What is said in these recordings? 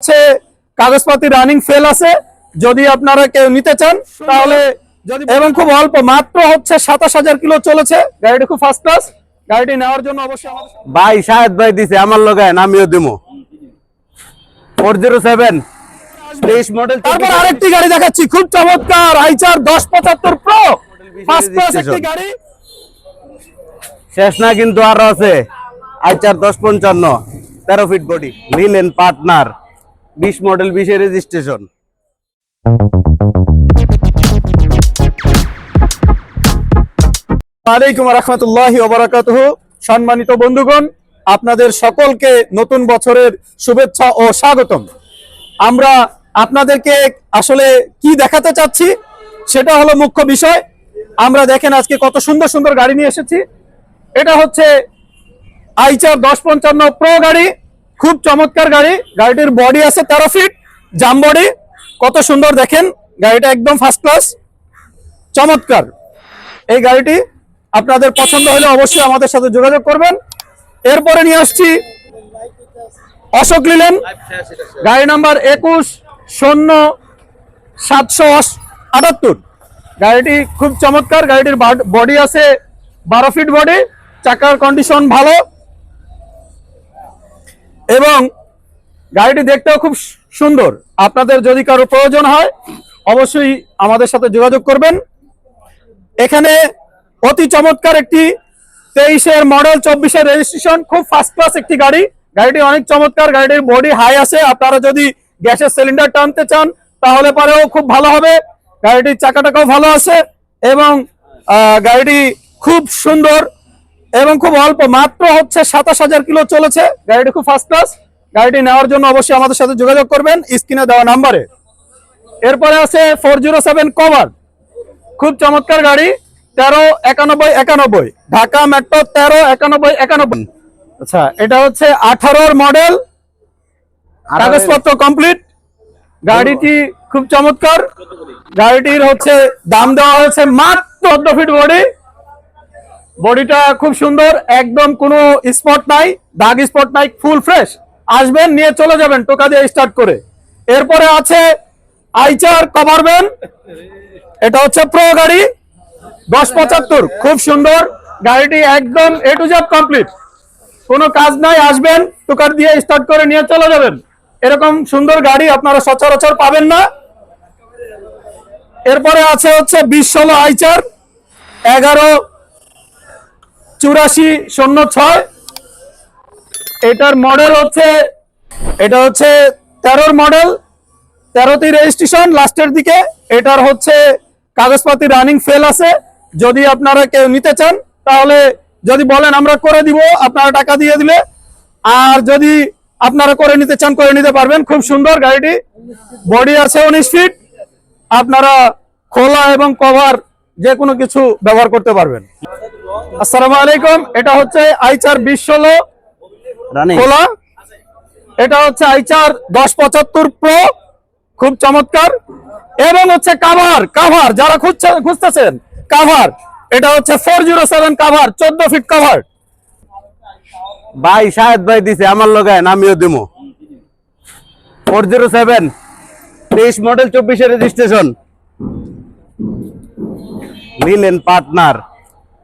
হচ্ছে কাগজপাতি running fail আছে। যদি আপনারা কেউ নিতে চান তাহলে এবং খুব অল্প মাত্র হচ্ছে সাতাশ হাজার কিলো চলেছে। গাড়িটি খুব ফার্স্ট ক্লাস গাড়িটি নেওয়ার জন্য অবশ্যই ভাই শাহেদ ভাই দিছে আমার লগায় আমিও দিমু। Four zero seven. মডেল তারপর আরেকটি গাড়ি দেখাচ্ছি খুব চমৎকার আইচার দশ পঁচাত্তর প্রো ফার্স্ট ক্লাস একটি গাড়ি। শেষ না কিন্তু আরও আছে। আইচার দশ পঞ্চান্ন। তেরো ফিট বডি লিলেন পার্টনার বিশ মডেল, বিশে রেজিস্ট্রেশন আলাইকুম রহমতুল্লাহ ওবরাকাতুহ সম্মানিত বন্ধুগণ, আপনাদের সকলকে নতুন বছরের শুভেচ্ছা ও স্বাগতম। আমরা আপনাদেরকে আসলে কি দেখাতে চাচ্ছি, সেটা হলো মুখ্য বিষয়। আমরা দেখেন আজকে কত সুন্দর সুন্দর গাড়ি নিয়ে এসেছি। এটা হচ্ছে আইচার দশ পঞ্চান্ন প্রো গাড়ি। খুব চমৎকার গাড়ি, গাড়িটির বডি আছে তেরো ফিট জাম বডি কত সুন্দর দেখেন, গাড়িটা একদম ফার্স্ট ক্লাস চমৎকার। এই গাড়িটি আপনাদের পছন্দ হলে অবশ্যই আমাদের সাথে যোগাযোগ করবেন। এরপরে নিয়ে আসছি অশোক লিলেন, গাড়ি নাম্বার একুশ, শূন্য, সাতশো আটাত্তর। গাড়িটি খুব চমৎকার, গাড়িটির বডি আছে বারো ফিট বডি চাকার কন্ডিশন ভালো। এবং গাড়িটি দেখতেও খুব সুন্দর। আপনাদের যদি কারও প্রয়োজন হয়, অবশ্যই আমাদের সাথে যোগাযোগ করবেন। এখানে অতি চমৎকার একটি তেইশের মডেল, চব্বিশের রেজিস্ট্রেশন, খুব ফার্স্ট ক্লাস একটি গাড়ি। গাড়িটি অনেক চমৎকার, গাড়িটির বডি হাই আছে। আপনারা যদি গ্যাসের সিলিন্ডার টানতে চান, তাহলে পরেও খুব ভালো হবে। গাড়িটির চাকাটাকেও ভালো আছে এবং গাড়িটি খুব সুন্দর। এবং খুব অল্প মাত্র হচ্ছে সাতাশ হাজার কিলো চলেছে। গাড়িটি খুব ফার্স্ট ক্লাস গাড়িটি নেওয়ার জন্য অবশ্যই আমাদের সাথে যোগাযোগ করবেন স্ক্রিনে দেওয়া নাম্বারে। এরপরে আছে ফোর জিরো সেভেন কভার খুব চমৎকার গাড়ি তেরো একানব্বই একানব্বই। ঢাকা মেট্রো তেরো একানব্বই একানব্বই। আচ্ছা এটা হচ্ছে আঠারোর মডেল কাগজপত্র কমপ্লিট গাড়িটি খুব চমৎকার। গাড়িটির হচ্ছে দাম দেওয়া হয়েছে মাত্র চোদ্দ ফিট বডি বডিটা খুব সুন্দর, একদম কোনো স্পট নাই, দাগ স্পট নাই ফুল ফ্রেশ আসবেন, নিয়ে চলে যাবেন, টোকা দিয়ে স্টার্ট করে। এরপরে আছে আইচার কভার ভ্যান এটা হচ্ছে প্রো গাড়ি, দশ পঁচাত্তর, খুব সুন্দর। গাড়িটি একদম এ টু জেড কমপ্লিট কোনো কাজ নাই, আসবেন টোকার দিয়ে স্টার্ট করে নিয়ে চলে যাবেন। এরকম সুন্দর গাড়ি আপনারা সচরাচর পাবেন না। এরপরে আছে হচ্ছে বিশ ষোলো আইচার, এগারো চুরাশি শূন্য ছয়। এটার মডেল হচ্ছে, এটা হচ্ছে তেরোর মডেল তেরোটি রেজিস্ট্রেশন লাস্টের দিকে। এটার হচ্ছে কাগজপাতি রানিং ফেল আছে। যদি আপনারা কেউ নিতে চান, তাহলে যদি বলেন আমরা করে দিব, আপনারা টাকা দিয়ে দিলে। আর যদি আপনারা করে নিতে চান, করে নিতে পারবেন। খুব সুন্দর গাড়িটি। বডি আছে উনিশ ফিট আপনারা খোলা এবং কভার যে কোনো কিছু ব্যবহার করতে পারবেন। আসসালামু আলাইকুম এটা হচ্ছে আইচার বিশ ষোলো খোলা। এটা হচ্ছে আইচার দশ পঁচাত্তর প্রো খুব চমৎকার। এবং হচ্ছে কাভার কাভার যারা খুঁজছে খুঁজতেছেন কাভার। এটা হচ্ছে ফোর জিরো সেভেন কাভার চোদ্দ ফিট কাভার। ভাই শাহেদ ভাই দিছে আমার লগায় আমিও দিমু। ফোর জিরো সেভেন তেইশ মডেল চব্বিশে রেজিস্ট্রেশন লিলেন পার্টনার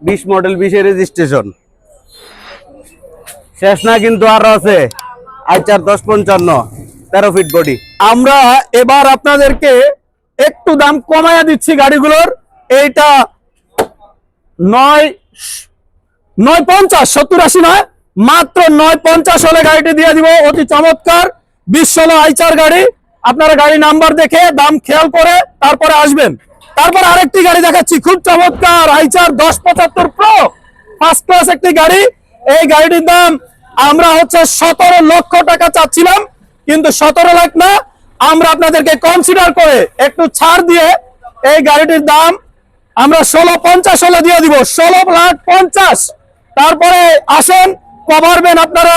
বিশ মডেল, বিশে রেজিস্ট্রেশন শেষ না কিন্তু আরও আছে। আইচার দশ পঞ্চান্ন, তেরো ফিট বডি আমরা এবার আপনাদেরকে একটু দাম কমায়া দিচ্ছি গাড়িগুলোর। এইটা নয় নয় পঞ্চাশ, সত্তর আশি নয়, মাত্র নয় পঞ্চাশ হলে গাড়িটি দিয়ে দিব। অতি চমৎকার। বিশ ষোলো আইচার গাড়ি। আপনারা গাড়ি নাম্বার দেখে দাম খেয়াল করে তারপরে আসবেন। তারপর আরেকটি গাড়ি দেখাচ্ছি, খুব চমৎকার, আইচার দশ পঁচাত্তর প্রো ফার্স্ট ক্লাস একটি গাড়ি। এই গাড়িটির দাম আমরা হচ্ছে সতেরো লক্ষ টাকা চাচ্ছিলাম, কিন্তু সতেরো লাখ না, আমরা আপনাদেরকে কনসিডার করে একটু ছাড় দিয়ে এই গাড়িটির দাম আমরা ষোলো পঞ্চাশ হলে দিয়ে দিব, ষোলো লাখ পঞ্চাশ। তারপরে আসেন কভারবেন আপনারা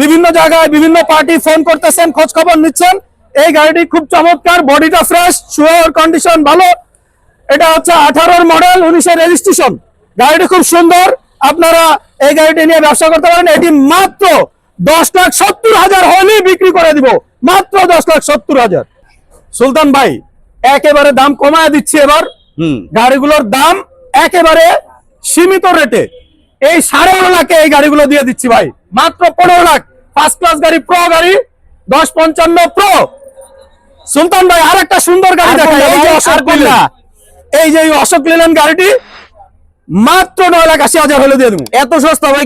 বিভিন্ন জায়গায় বিভিন্ন পার্টি ফোন করতেছেন খোঁজ খবর নিচ্ছেন। এই গাড়িটি খুব চমৎকার, বডিটা ফ্রেশ শুয়ার কন্ডিশন ভালো। এটা হচ্ছে আঠারোর মডেল উনিশের রেজিস্ট্রেশন গাড়িটি খুব সুন্দর আপনারা এই গাড়িটি নিয়ে ব্যবসা করতে পারেন। এটি মাত্র দশ লাখ সত্তর হাজার হলেই বিক্রি করে দিব। মাত্র দশ লাখ সত্তর হাজার। সুলতান ভাই একেবারে দাম কমায় দিচ্ছি এবার। হুম। গাড়িগুলোর দাম একেবারে সীমিত রেটে। এই সাড়ে পনেরো লাখে এই গাড়িগুলো দিয়ে দিচ্ছি ভাই। মাত্র পনেরো লাখ। ফার্স্ট ক্লাস গাড়ি প্রো গাড়ি দশ পঞ্চান্ন প্রো সুলতান ভাই আর একটা সুন্দর গাড়ি কোনটা এই যে অশোক লেল্যান্ড। গাড়িটি মাত্র নয় লাখ আশি হাজার হলে দিয়ে দেবো এত সস্তা ভাই?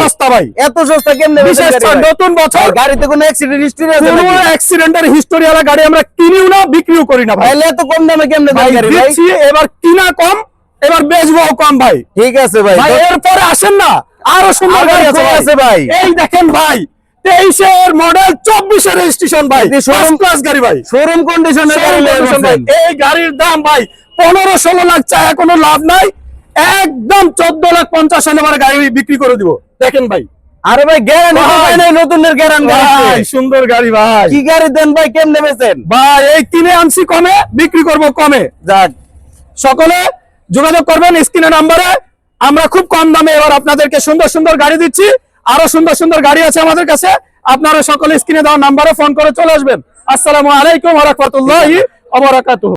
সস্তা ভাই এত সস্তা কেমনে বিশেষ? নতুন বছর গাড়িতে কোনো অ্যাক্সিডেন্ট হিস্টরি আছে কোনো অ্যাক্সিডেন্টের হিস্টোরি ওয়ালা গাড়ি আমরা কিনিও না বিক্রিও করি না ভাই তাহলে এত কম দামে কেমনে ভাই গাড়ি ভাই দিচ্ছি এবার কিনা কম এবার বেচবো কম ভাই ঠিক আছে ভাই এরপরে আসেন না আরও সুন্দর গাড়ি আছে ভাই। এই দেখেন ভাই তেইশের মডেল চব্বিশের রেজিস্ট্রেশন ভাই। ক্লাস গাড়ি ভাই। শোরুম কন্ডিশনের। এই গাড়ির দাম ভাই পনেরো ষোলো লাখ চায় কোনো লাভ নাই। একদম চোদ্দ লাখ পঞ্চাশ এবার গাড়ি বিক্রি করে দিব। দেখেন ভাই। আরে ভাই। ভাই। নতুনের গ্যারান্টি ভাই সুন্দর গাড়ি ভাই। কি গাড়ি দেন ভাই কেমনে বেচেন? ভাই এই কিনে আনছি কমে বিক্রি করব কমে। যাক। সকলে যোগাযোগ করবেন স্ক্রিনের নাম্বারে। আমরা খুব কম দামে এবার আপনাদেরকে সুন্দর সুন্দর গাড়ি দিচ্ছি। আরও সুন্দর সুন্দর গাড়ি আছে আমাদের কাছে। আপনারা সকলে স্ক্রিনে দেওয়া নাম্বারে ফোন করে চলে আসবেন। আসসালামু আলাইকুম ওয়া অবরাকাতু